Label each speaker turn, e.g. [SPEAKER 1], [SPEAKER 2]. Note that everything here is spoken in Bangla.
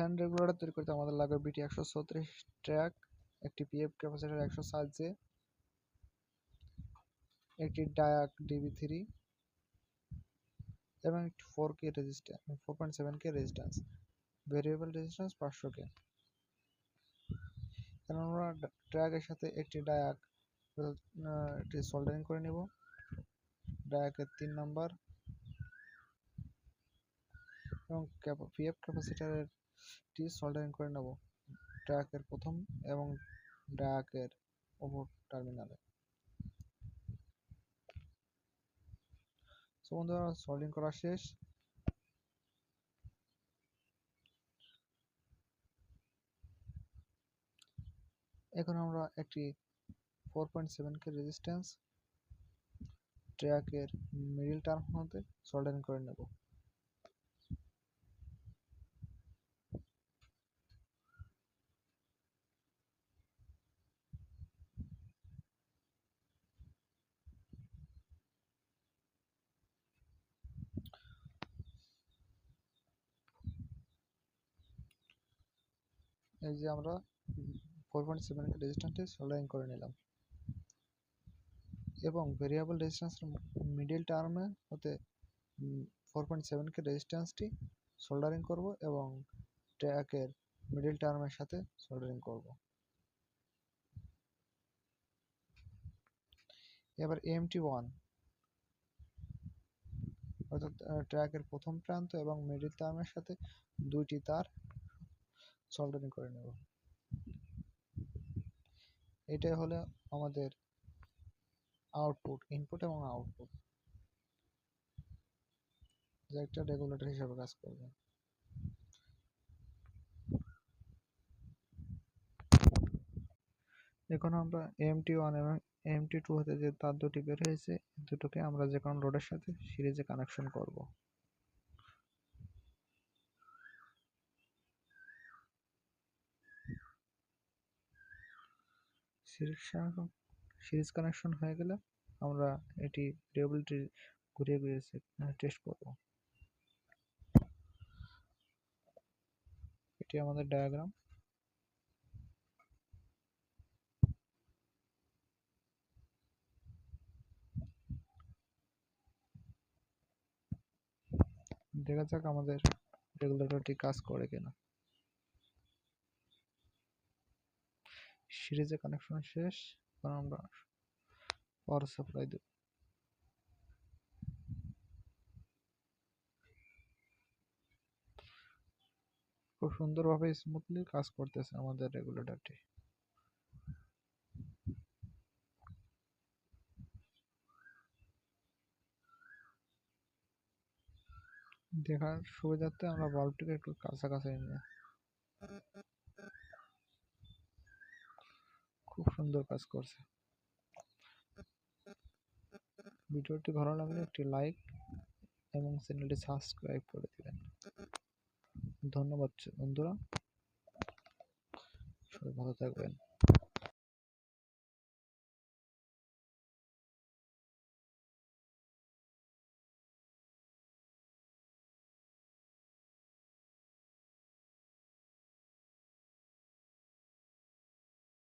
[SPEAKER 1] ফ্যান রেগুলেটর তৈরি করতে আমাদের লাগবে বিটি একশো ছত্রিশ ট্র্যাক একটি পিএফ ক্যাপাসিটার একশো সাত জে একটি ডায়াক ডিবি থ্রি এবং একটি four K resistance four point seven K resistance variable resistance পাঁচশো কে এখন আমরা ট্র্যাকের সাথে একটি ডায়াক এটি সোল্ডারিং করে নেব। ডায়াকের তিন নাম্বার এবং পিএফ ক্যাপাসিটারের টি সোল্ডারিং করে নেব। ট্র্যাকের প্রথম এবং ডায়াকের ওপর টার্মিনালে সো বন্ধুরা সোল্ডিং করা শেষ। এখন আমরা একটি four point seven K resistance ট্র্যাকের মিডিল টার্ম হতে সোল্ডারিং করে নেব। এই যে আমরা ফোর পয়েন্ট সেভেন রেজিস্ট্যান্সে সোল্ডারিং করে নিলাম। এবং ভেরিয়েবল রেজিস্ট্যান্সের মিডিল টার্মে হতে ফোর পয়েন্ট সেভেন কে রেজিস্ট্যান্সটি সোল্ডারিং করব এবং ট্র্যাকের মিডিল টার্মের সাথে সোল্ডারিং করব। এবার এমটি ওয়ান অর্থাৎ ট্র্যাকের প্রথম প্রান্ত এবং মিডিল টার্মের সাথে দুইটি তার সোল্ডারিং করে নেব। এটাই হলো আমাদের আউটপুট ইনপুট এবং আউটপুট যা একটা রেগুলেটর হিসেবে কাজ করবে। এখন আমরা এমটি ওয়ান এবং এমটি টু হতে যে তার দুটি বের হয়েছে, দুটোকে আমরা যে কোনো লোডের সাথে সিরিজে কানেকশন করব। সিরিজ কানেকশন হয়ে গেলে আমরা এটি রিয়েবিলিটি ঘুরিয়ে ঘুরিয়ে টেস্ট করব। এটি আমাদের ডায়াগ্রাম দেখা যাক আমাদের রেগুলেটরটি কাজ করে কিনা। সিরিজে কানেকশন শেষ, এখন আমরা পাওয়ার সাপ্লাই দেব। খুব সুন্দরভাবে স্মুথলি কাজ করতেছে আমাদের রেগুলেটরটি দেখার সুবিধার্থে আমরা বাল্বটিকে একটু কাছাকাছি নিয়ে খুব সুন্দর কাজ করছে। ভিডিওটি ভালো লাগলে একটি লাইক এবং চ্যানেলটি সাবস্ক্রাইব করে দিবেন। ধন্যবাদ বন্ধুরা। সবাই ভালো থাকবেন।